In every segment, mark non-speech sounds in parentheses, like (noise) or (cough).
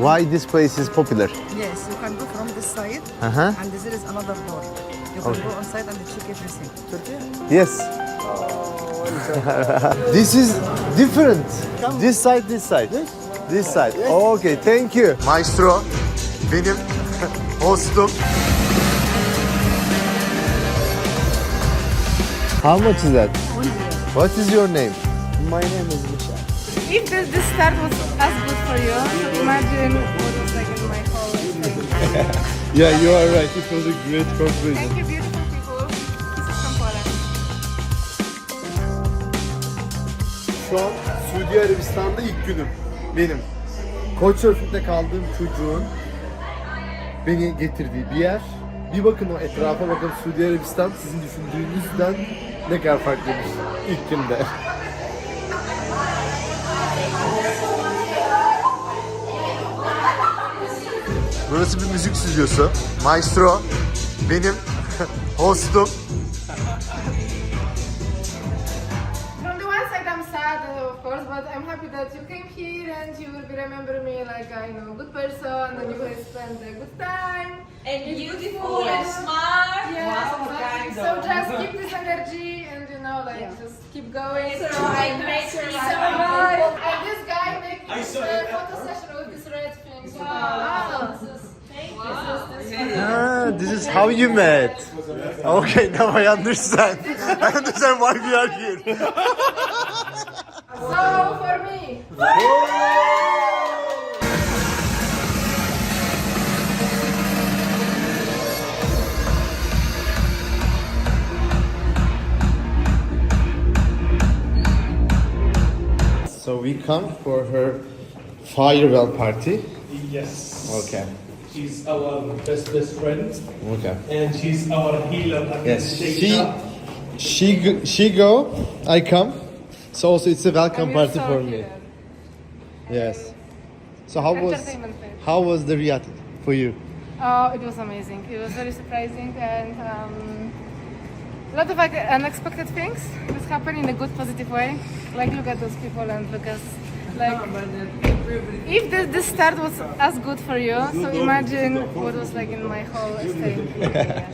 why this place is popular. Yes, you can go from this side, Uh-huh. and there is another door. You can Okay. go inside and check everything. Yes. (laughs) this is different. This side, this side. This side. Okay, thank you. Maestro, benim hostum. How much is that? What is your name? My name is Michelle. If the, the start was as good for you, so imagine what was like in my whole thing. (laughs) Yeah, you are right. It was a great conclusion. Thank you, beautiful people. Kisses from Poland. Şu an Suudi Arabistan'da ilk günüm. Benim. Couchsurfing'de kaldığım çocuğun beni getirdiği bir yer. Bir bakın o etrafa bakın Suudi Arabistan sizin düşündüğünüzden ne kadar farklıymış ilk günde. Burası bir müzik stüdyosu. Maestro benim (laughs) hostum. From the one side, I'm sad, of course, but I'm happy that you came here and you will be remembering me like a you know, good person and you will spend a good time. And It's beautiful and smart. Yeah, Wow, exactly. so just keep this energy and you know, like just keep going. So I make So survive. And this guy making this uh, photo session with this red thing. Wow. Ah, this is how you met. Okay, now I understand. I understand why we are here. So for me. So we come for her farewell party. Yes. Okay. She's our best best friend, Okay. and she's our healer. Yes. She she go- she go, I come. So also it's a welcome party so for me. Yes. So how was Entertainment fair. how was the Riyadh for you? Oh, it was amazing. It was very surprising and um, a lot of like unexpected things just happened in a good, positive way. Like look at those people and look at like if the, the start was as good for you, so imagine what was like in my whole stay.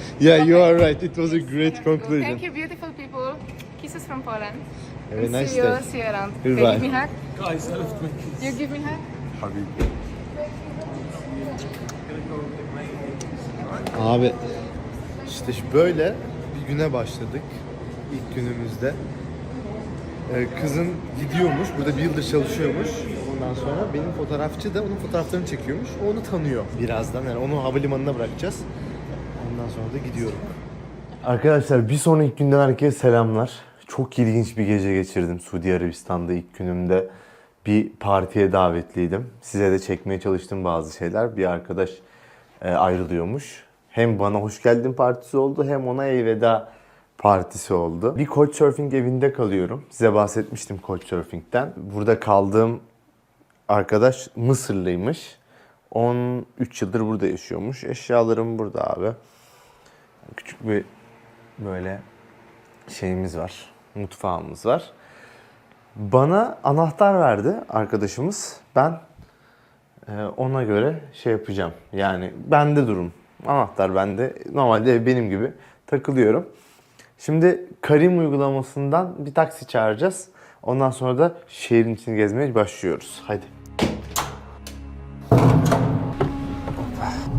(laughs) Yeah. You are right. It was a great conclusion. Thank you, beautiful people. Kisses from Poland. Have a nice see you, day. see you around. Goodbye. Okay, give me hug. Guys, I left my kids. You give me hug. Abi işte şu böyle bir güne başladık ilk günümüzde. Ee, kızın gidiyormuş, burada bir yıldır çalışıyormuş. Ondan sonra benim fotoğrafçı da onun fotoğraflarını çekiyormuş. O onu tanıyor birazdan. Yani onu havalimanına bırakacağız. Ondan sonra da gidiyorum. Arkadaşlar bir sonraki günden herkese selamlar. Çok ilginç bir gece geçirdim Suudi Arabistan'da ilk günümde. Bir partiye davetliydim. Size de çekmeye çalıştım bazı şeyler. Bir arkadaş e, ayrılıyormuş. Hem bana hoş geldin partisi oldu hem ona elveda partisi oldu. Bir Couchsurfing evinde kalıyorum. Size bahsetmiştim Couchsurfing'den. Burada kaldığım arkadaş Mısırlıymış. 13 yıldır burada yaşıyormuş. Eşyalarım burada abi. Küçük bir böyle şeyimiz var. Mutfağımız var. Bana anahtar verdi arkadaşımız. Ben e, ona göre şey yapacağım. Yani bende durum. Anahtar bende. Normalde benim gibi takılıyorum. Şimdi Karim uygulamasından bir taksi çağıracağız. Ondan sonra da şehrin içini gezmeye başlıyoruz. Haydi.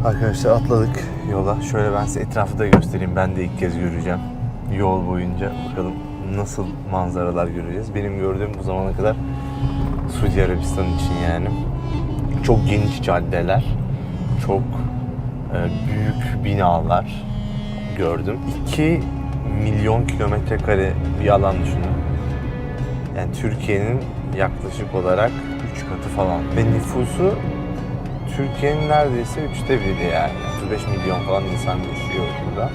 Arkadaşlar atladık yola. Şöyle ben size etrafı da göstereyim. Ben de ilk kez göreceğim. Yol boyunca bakalım nasıl manzaralar göreceğiz. Benim gördüğüm bu zamana kadar Suudi Arabistan için yani. Çok geniş caddeler, çok e, büyük binalar gördüm. 2 milyon kilometre kare bir alan düşünün. Yani Türkiye'nin yaklaşık olarak 3 katı falan. Ve nüfusu Türkiye'nin neredeyse üçte biri yani. 35 milyon falan insan yaşıyor burada.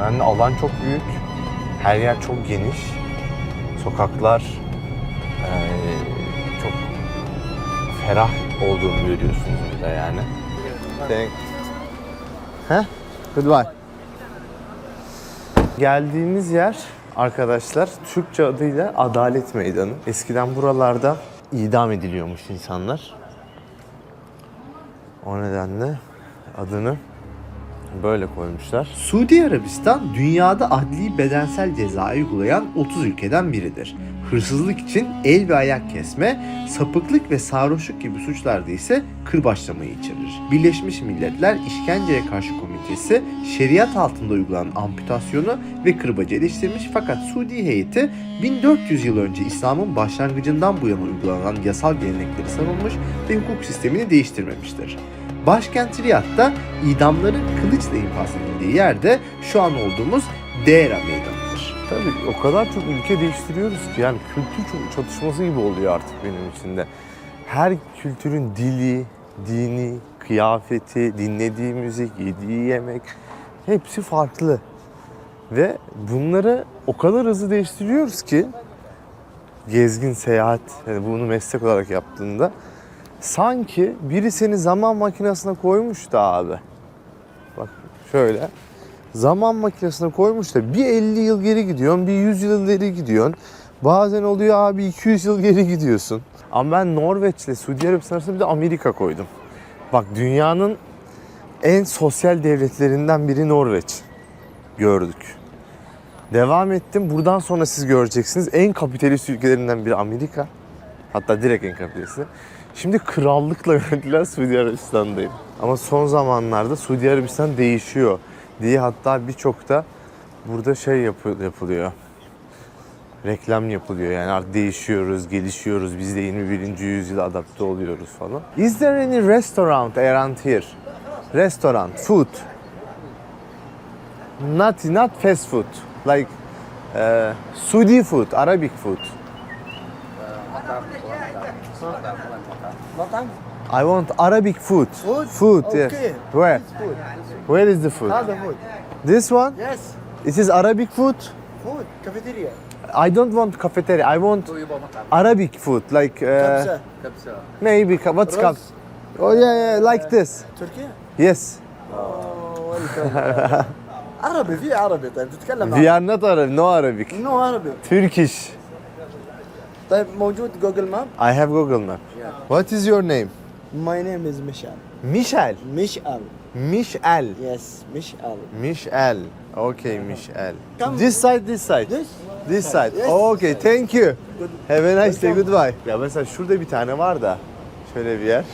Yani alan çok büyük. Her yer çok geniş. Sokaklar eee, çok ferah olduğunu görüyorsunuz burada yani. Thank. Heh? Goodbye. Geldiğimiz yer arkadaşlar Türkçe adıyla Adalet Meydanı. Eskiden buralarda idam ediliyormuş insanlar. O nedenle adını böyle koymuşlar. Suudi Arabistan dünyada adli bedensel ceza uygulayan 30 ülkeden biridir. Hırsızlık için el ve ayak kesme, sapıklık ve sarhoşluk gibi suçlarda ise kırbaçlamayı içerir. Birleşmiş Milletler İşkenceye Karşı Komitesi şeriat altında uygulanan amputasyonu ve kırbacı eleştirmiş fakat Suudi heyeti 1400 yıl önce İslam'ın başlangıcından bu yana uygulanan yasal gelenekleri savunmuş ve hukuk sistemini değiştirmemiştir. Başkent Riyad'da idamların kılıçla infaz edildiği yerde şu an olduğumuz Dera Meydanı'dır. Tabii o kadar çok ülke değiştiriyoruz ki yani kültür çatışması gibi oluyor artık benim için de. Her kültürün dili, dini, kıyafeti, dinlediği müzik, yediği yemek hepsi farklı. Ve bunları o kadar hızlı değiştiriyoruz ki gezgin seyahat, yani bunu meslek olarak yaptığında sanki biri seni zaman makinesine koymuş da abi. Bak şöyle. Zaman makinesine koymuş da bir 50 yıl geri gidiyorsun, bir 100 yıl ileri gidiyorsun. Bazen oluyor abi 200 yıl geri gidiyorsun. Ama ben Norveç'le Suudi Arabistan arasında bir de Amerika koydum. Bak dünyanın en sosyal devletlerinden biri Norveç. Gördük. Devam ettim. Buradan sonra siz göreceksiniz. En kapitalist ülkelerinden biri Amerika. Hatta direkt en kapitalisti. Şimdi krallıkla yönetilen Suudi Arabistan'dayım. Ama son zamanlarda Suudi Arabistan değişiyor diye hatta birçok da burada şey yapı- yapılıyor. Reklam yapılıyor yani artık değişiyoruz, gelişiyoruz, biz de 21. yüzyıla adapte oluyoruz falan. Is there any restaurant around here? Restaurant, food. Not, not fast food, like uh, Saudi food, Arabic food. I want Arabic food. Food? Food, yes. Okay. Where? Food. Where is the food? هذا food. This one? Yes. It is Arabic food. Food. Cafeteria. I don't want cafeteria. I want Arabic food, like uh, كبسة. maybe ca- what's cup? رز. Oh yeah, yeah, like this. تركيا. Yes. Oh, welcome. عربي في عربي طيب تتكلم We are not Arabic, no Arabic. نو عربي Turkish. طيب موجود جوجل ماب I have Google Map. What is your name? My name is Michel. Michel. Michel. Michel. Yes, Michel. Michel. Okay, uh-huh. Michel. Come. This side, this side. This? This side. Yes. Okay, thank you. Good. Have a nice day, goodbye. Ya mesela şurada bir tane var da. Şöyle bir yer.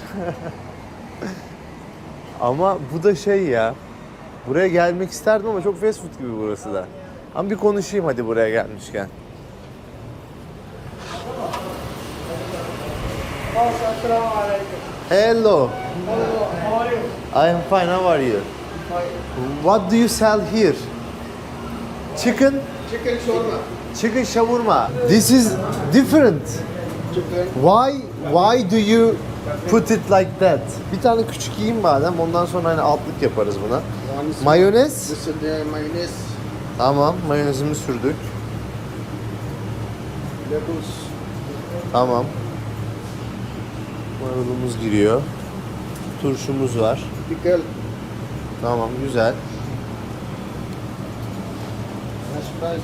(laughs) ama bu da şey ya. Buraya gelmek isterdim ama çok fast food gibi burası da. Ama bir konuşayım hadi buraya gelmişken. Selamun Hello. I am fine. How are you? What do you sell here? Chicken? Chicken shawarma. Chicken shawarma. This is different. Chicken. Why why do you put it like that? Bir tane küçük yiyeyim madem ondan sonra hani altlık yaparız buna. Mayonez. This is the mayonnaise. Tamam mayonezimi sürdük. Lettuce. Tamam. Marulumuz giriyor. Turşumuz var. Pickle. Tamam güzel. French fries.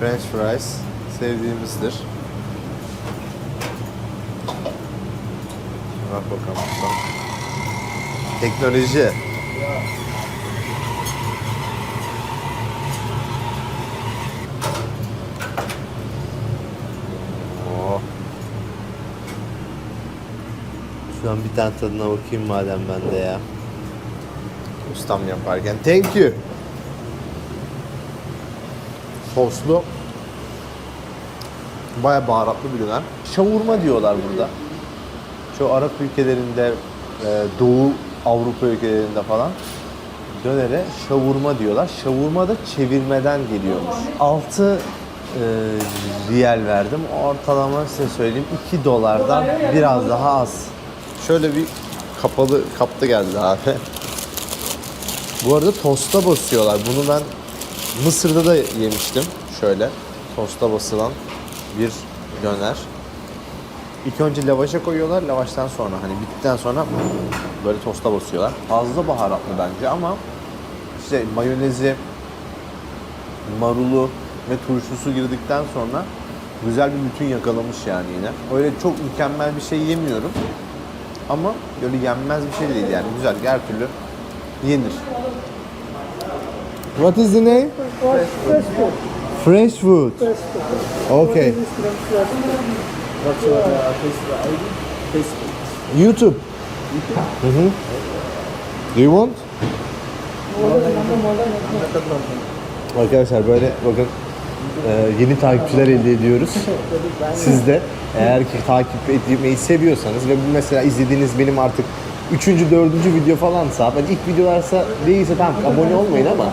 French fries sevdiğimizdir. Bak bakalım. Teknoloji. Oh. Şuradan bir tane tadına bakayım madem ben de ya. Ustam yaparken. Thank you. Soslu. Baya baharatlı bir döner. Şavurma diyorlar burada. Şu Arap ülkelerinde, e, Doğu Avrupa ülkelerinde falan dönere şavurma diyorlar. Şavurma da çevirmeden geliyormuş. 6 e, riyal verdim. Ortalama size söyleyeyim 2 dolardan biraz daha az. Şöyle bir kapalı kapta geldi abi. Bu arada tosta basıyorlar. Bunu ben Mısır'da da yemiştim. Şöyle tosta basılan bir döner. İlk önce lavaşa koyuyorlar. Lavaştan sonra hani bittikten sonra böyle tosta basıyorlar. Fazla baharatlı bence ama işte mayonezi, marulu ve turşusu girdikten sonra güzel bir bütün yakalamış yani yine. Öyle çok mükemmel bir şey yemiyorum. Ama böyle yenmez bir şey değil yani. Güzel, her türlü yenir. What is the name? Fresh food. Okay. What's your Facebook ID? Facebook. YouTube. Hı hı. Do you want? Arkadaşlar böyle bakın e, yeni takipçiler elde ediyoruz. Siz de eğer ki takip etmeyi seviyorsanız ve bu mesela izlediğiniz benim artık üçüncü, dördüncü video falansa, hani ilk videolarsa değilse tamam abone olmayın ama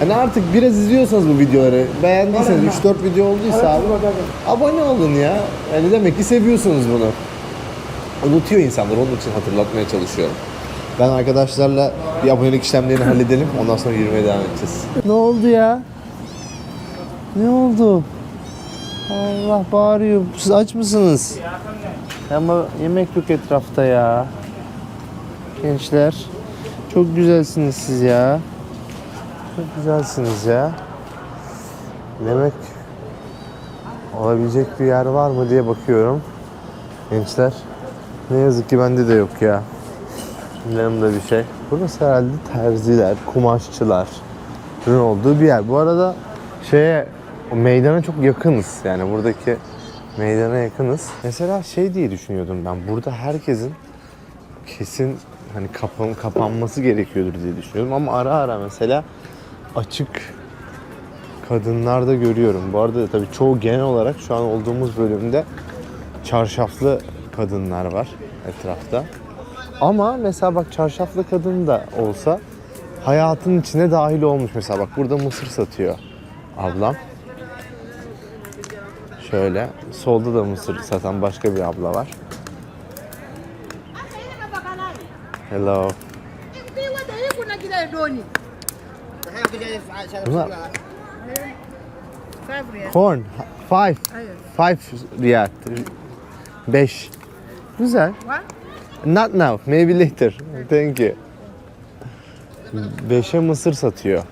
hani artık biraz izliyorsanız bu videoları, beğendiyseniz 3-4 video olduysa abi abone olun ya. Yani demek ki seviyorsunuz bunu unutuyor insanlar. Onun için hatırlatmaya çalışıyorum. Ben arkadaşlarla bir abonelik işlemlerini halledelim. Ondan sonra yürümeye devam edeceğiz. Ne oldu ya? Ne oldu? Allah bağırıyor. Siz aç mısınız? Ama yemek yok etrafta ya. Gençler. Çok güzelsiniz siz ya. Çok güzelsiniz ya. Yemek olabilecek bir yer var mı diye bakıyorum. Gençler. Ne yazık ki bende de yok ya. Yanımda bir şey. Burası herhalde terziler, kumaşçılar olduğu bir yer. Bu arada şeye o meydana çok yakınız. Yani buradaki meydana yakınız. Mesela şey diye düşünüyordum ben. Burada herkesin kesin hani kapan, kapanması gerekiyordur diye düşünüyordum. Ama ara ara mesela açık kadınlarda görüyorum. Bu arada da tabii çoğu genel olarak şu an olduğumuz bölümde çarşaflı kadınlar var etrafta. Ama mesela bak çarşaflı kadın da olsa hayatın içine dahil olmuş. Mesela bak burada mısır satıyor ablam. Şöyle solda da mısır satan başka bir abla var. Hello. Bunlar corn. Five. Five riyal. Beş. Güzel. Not now. Maybe later. Thank you. Beşe mısır satıyor.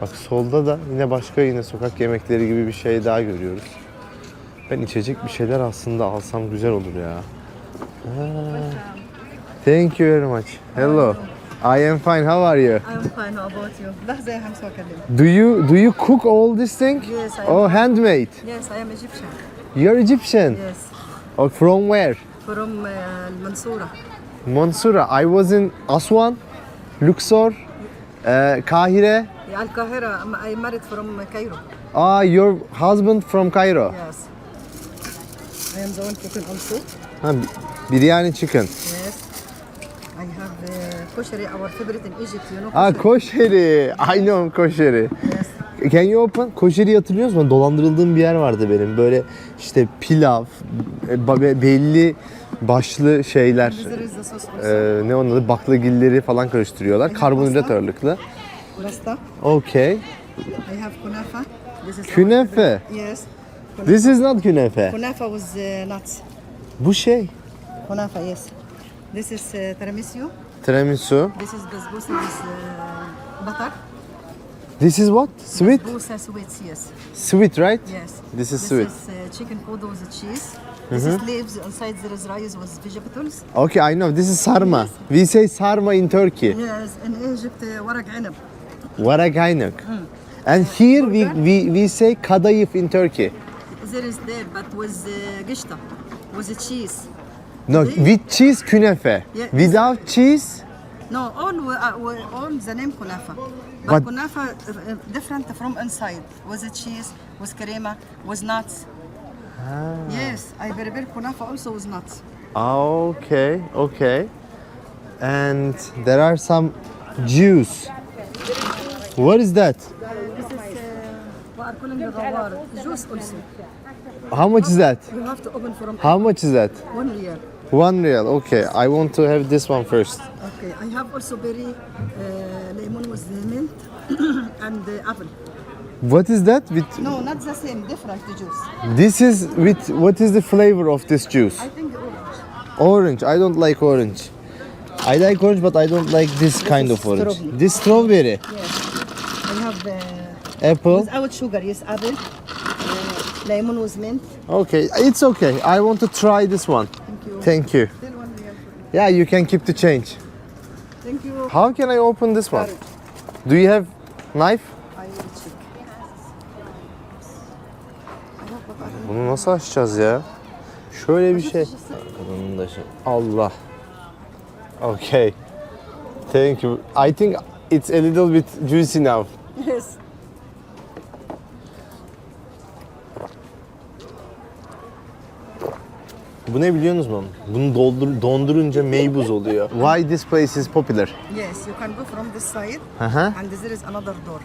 Bak solda da yine başka yine sokak yemekleri gibi bir şey daha görüyoruz. Ben içecek bir şeyler aslında alsam güzel olur ya. Ha. Thank you very much. Hello. I am fine. How are you? I'm fine. How about you? لحظة يا حمزة أكلم. Do you do you cook all this thing? Yes, I am. Oh, handmade. Yes, I am Egyptian. You're Egyptian. Yes. Oh, from where? From uh, المنصورة. Mansura. I was in Aswan, Luxor, uh, Kahire. Al-Qahira. I married from Cairo. Ah, your husband from Cairo. Yes. I am the one cooking also. Ha, biryani chicken. Yes. I have uh, kosheri, our favorite in Egypt, you know. Ah, kosheri. I know kosheri. Yes. Can you open? Koşeri hatırlıyor musun? Dolandırıldığım bir yer vardı benim. Böyle işte pilav, e, belli başlı şeyler. E, ne onun? Baklagilleri falan karıştırıyorlar. Karbonhidrat ağırlıklı. Rasta. Okay. I have kunafa. This is Künefe. Yes. This is not künefe. Kunafa with uh, nuts. Bu şey. Kunafa, yes. This is uh, tiramisu. Tiramisu. This is basbousa with uh, butter. This is what? Sweet? Basbousa sweets, yes. Sweet, right? Yes. This is This sweet. is uh, chicken kodo with cheese. This is leaves. Inside there is rice with vegetables. Okay, I know. This is sarma. We say sarma in Turkey. Yes. In Egypt, uh, What a gaynuk. And here we, we, we say kadayıf in Turkey. There is there, but with uh, with the cheese. No, with cheese künefe. Yeah. Without cheese, No, all uh, all the name kunafa, but, But- kunafa uh, uh, different from inside. With the cheese, with crema, with nuts. Ah. Yes, I prepare kunafa also with nuts. Ah, okay, okay. And there are some juice. What is that? This is uh, we are calling the rawar. Juice also. How much is that? You have to open from How much is that? one year. One real. Okay, I want to have this one first. Okay, I have also berry uh, lemon with the mint (coughs) and uh, apple. What is that? With No, not the same, different juice. this is with what is the flavor of this juice? I think orange. Orange. I don't like orange. I like orange, but I don't like this kind of orange. This strawberry, Yes. Have uh, apple. without sugar, yes, apple. Uh, lemon with mint. Okay, it's okay. I want to try this one. Thank you. Thank you. Yeah, you can keep the change. Thank you. How can I open this one? Do you have knife? Bunu nasıl açacağız ya? Şöyle bir şey. Kadının da şey. Allah. Okay. Thank you. I think it's a little bit juicy now. Yes. Bu ne biliyor musunuz? Bunu doldur, dondurunca meybuz oluyor. Why this place is popular? Yes, you can go from this side Aha. and there is another door.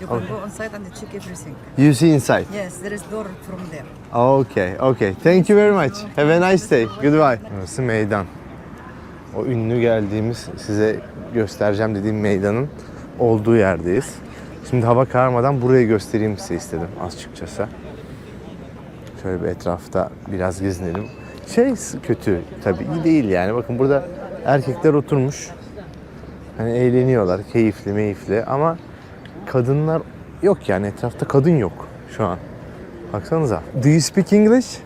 You can go inside and check everything. You see inside. Yes, there is door from there. Okay, okay. Thank you very much. Have a nice day. Goodbye. Burası meydan. O ünlü geldiğimiz, size göstereceğim dediğim meydanın olduğu yerdeyiz. Şimdi hava kararmadan burayı göstereyim size istedim açıkçası. Şöyle bir etrafta biraz gezinelim. Şey kötü tabii iyi değil yani. Bakın burada erkekler oturmuş. Hani eğleniyorlar, keyifli meyifli ama kadınlar yok yani etrafta kadın yok şu an. Baksanıza. Do you speak English?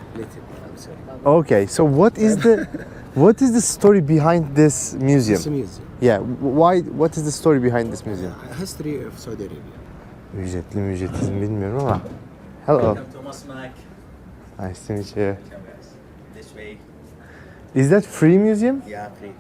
Okay, so what is the what is the story behind this museum? It's a museum. Yeah, why what is the story behind this museum? History of Saudi Arabia. Ücretli mi ücretsiz mi bilmiyorum ama. Hello. Thomas Mack. Nice to meet you. This way. Is that free museum? Yeah, free.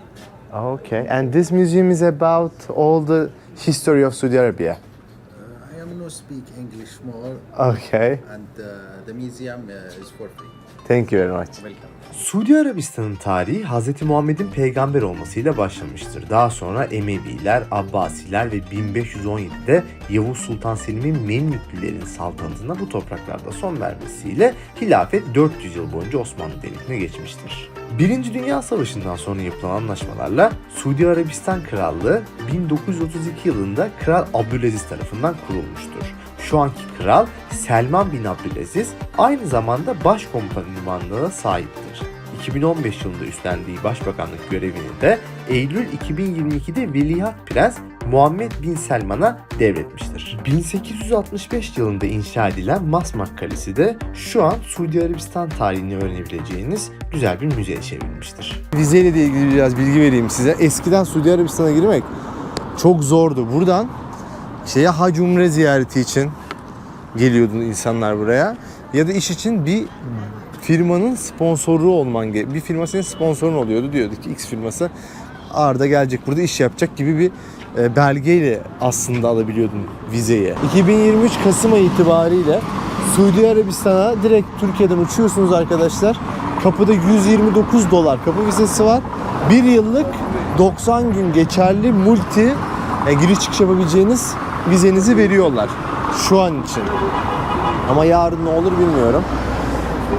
Okay. And this museum is about all the history of Saudi Arabia. Uh, I am no speak English more, Okay. and uh, the museum uh, is for free. Thank you very much. Welcome. Suudi Arabistan'ın tarihi Hz. Muhammed'in peygamber olmasıyla başlamıştır. Daha sonra Emeviler, Abbasiler ve 1517'de Yavuz Sultan Selim'in Memlüklülerin saltanatına bu topraklarda son vermesiyle hilafet 400 yıl boyunca Osmanlı Devleti'ne geçmiştir. Birinci Dünya Savaşı'ndan sonra yapılan anlaşmalarla Suudi Arabistan Krallığı 1932 yılında Kral Abdülaziz tarafından kurulmuştur. Şu anki kral Selman bin Abdülaziz aynı zamanda başkomutan ünvanlığına sahiptir. 2015 yılında üstlendiği başbakanlık görevini de Eylül 2022'de Veliaht Prens Muhammed Bin Selman'a devretmiştir. 1865 yılında inşa edilen Masmak Kalesi de şu an Suudi Arabistan tarihini öğrenebileceğiniz güzel bir müzeye çevrilmiştir. Vizeyle de ilgili biraz bilgi vereyim size. Eskiden Suudi Arabistan'a girmek çok zordu. Buradan şeye hac umre ziyareti için geliyordu insanlar buraya. Ya da iş için bir firmanın sponsoru olman ge- bir firma senin sponsorun oluyordu diyordu ki X firması Arda gelecek burada iş yapacak gibi bir e, belgeyle aslında alabiliyordun vizeyi. 2023 Kasım ayı itibariyle Suudi Arabistan'a direkt Türkiye'den uçuyorsunuz arkadaşlar. Kapıda 129 dolar kapı vizesi var. Bir yıllık 90 gün geçerli multi e, giriş çıkış yapabileceğiniz vizenizi veriyorlar şu an için. Ama yarın ne olur bilmiyorum.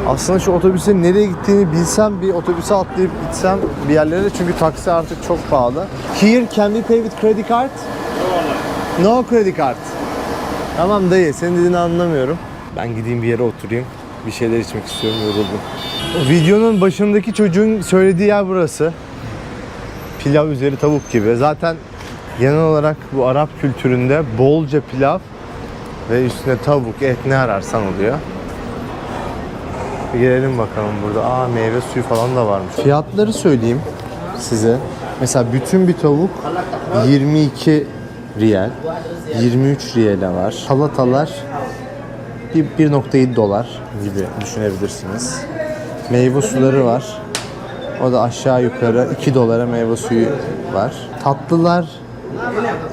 Aslında şu otobüse nereye gittiğini bilsem bir otobüse atlayıp gitsem bir yerlere çünkü taksi artık çok pahalı. Here can we pay with credit card? No credit card. Tamam dayı senin dediğini anlamıyorum. Ben gideyim bir yere oturayım. Bir şeyler içmek istiyorum yoruldum. Videonun başındaki çocuğun söylediği yer burası. Pilav üzeri tavuk gibi. Zaten genel olarak bu Arap kültüründe bolca pilav ve üstüne tavuk, et ne ararsan oluyor. Bir gelelim bakalım burada. Aa meyve suyu falan da varmış. Fiyatları söyleyeyim size. Mesela bütün bir tavuk 22 riyal. 23 riyale var. Salatalar bir- 1.7 dolar gibi düşünebilirsiniz. Meyve suları var. O da aşağı yukarı 2 dolara meyve suyu var. Tatlılar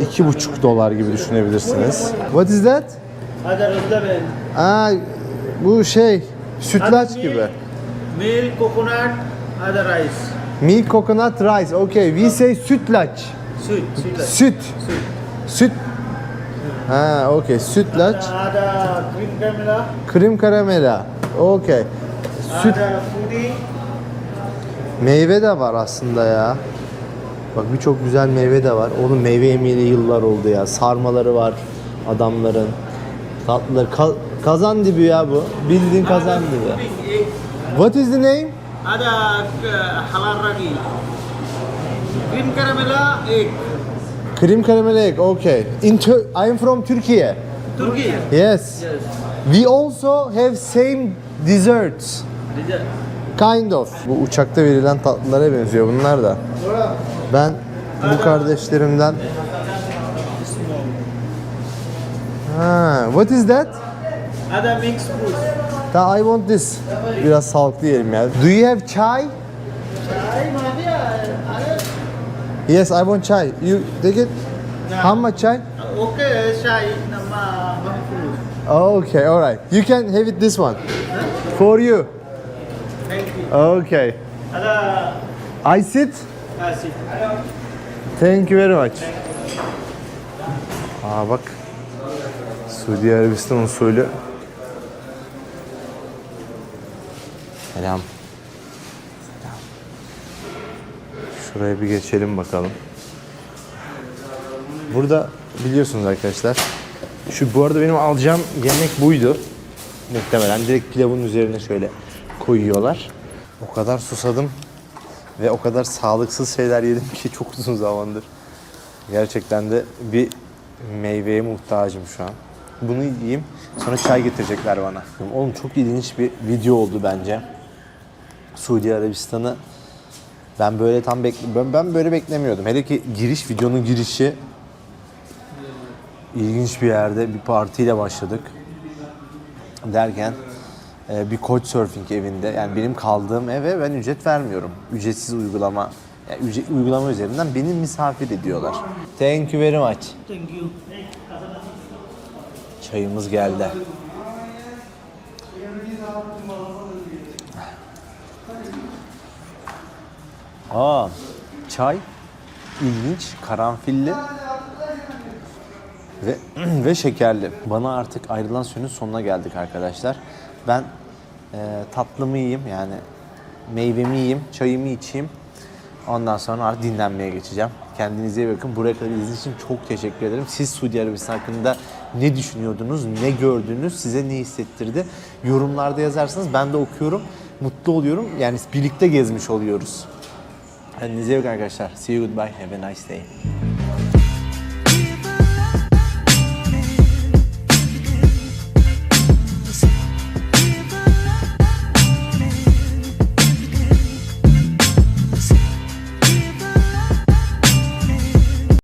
2,5 dolar gibi düşünebilirsiniz. What is that? Aa, bu şey sütlaç gibi. Milk, coconut, other rice. Milk coconut rice. Okay, we say sütlaç. Sweet, sweet. Süt. Süt. Ha, okay. Sütlaç. Ada cream caramel, Krim karamela. Okay. Süt. ada foodie, Meyve de var aslında ya. Bak birçok güzel meyve de var. Onun meyve yemeyeli yıllar oldu ya. Sarmaları var adamların. Tatlıları. Ka- kazan dibi ya bu. Bildiğin kazan dibi. What is the name? ada uh, halal ragi. Cream caramel, egg. Krim karamela egg. Okay. In Tur- I am from Turkey. Turkey. Yes. We also have same desserts. Dessert. Kind of. Bu uçakta verilen tatlılara benziyor bunlar da. Ben bu kardeşlerimden Ha, what is that? Ada mixed fruit. I want this. Biraz sağlıklı yiyelim ya. Do you have chai? Yes, I want chai. You take it. How much chai? Okay, chai. Okay, all right. You can have it this one. For you. Thank you. Okay. I sit. Thank you very much. Aa bak. Suudi Arabistan usulü. Selam. Selam. Şuraya bir geçelim bakalım. Burada biliyorsunuz arkadaşlar. Şu bu arada benim alacağım yemek buydu. Muhtemelen direkt pilavın üzerine şöyle koyuyorlar. O kadar susadım ve o kadar sağlıksız şeyler yedim ki (laughs) çok uzun zamandır. Gerçekten de bir meyveye muhtacım şu an. Bunu yiyeyim sonra çay getirecekler bana. Oğlum çok ilginç bir video oldu bence. Suudi Arabistan'ı ben böyle tam bekle ben, böyle beklemiyordum. Hele ki giriş videonun girişi ilginç bir yerde bir partiyle başladık. Derken bir Couchsurfing evinde yani benim kaldığım eve ben ücret vermiyorum. Ücretsiz uygulama yani ücret, uygulama üzerinden beni misafir ediyorlar. Thank you very much. Thank you. Çayımız geldi. Aa, çay ilginç, karanfilli ve (clears throat) ve şekerli. Bana artık ayrılan sürenin sonuna geldik arkadaşlar. Ben e, tatlımı yiyeyim yani meyvemi yiyeyim, çayımı içeyim. Ondan sonra artık dinlenmeye geçeceğim. Kendinize iyi bakın. Buraya kadar izlediğiniz için çok teşekkür ederim. Siz Suudi Arabistan hakkında ne düşünüyordunuz, ne gördünüz, size ne hissettirdi? Yorumlarda yazarsanız ben de okuyorum. Mutlu oluyorum. Yani birlikte gezmiş oluyoruz. Kendinize iyi bakın arkadaşlar. See you goodbye. Have a nice day.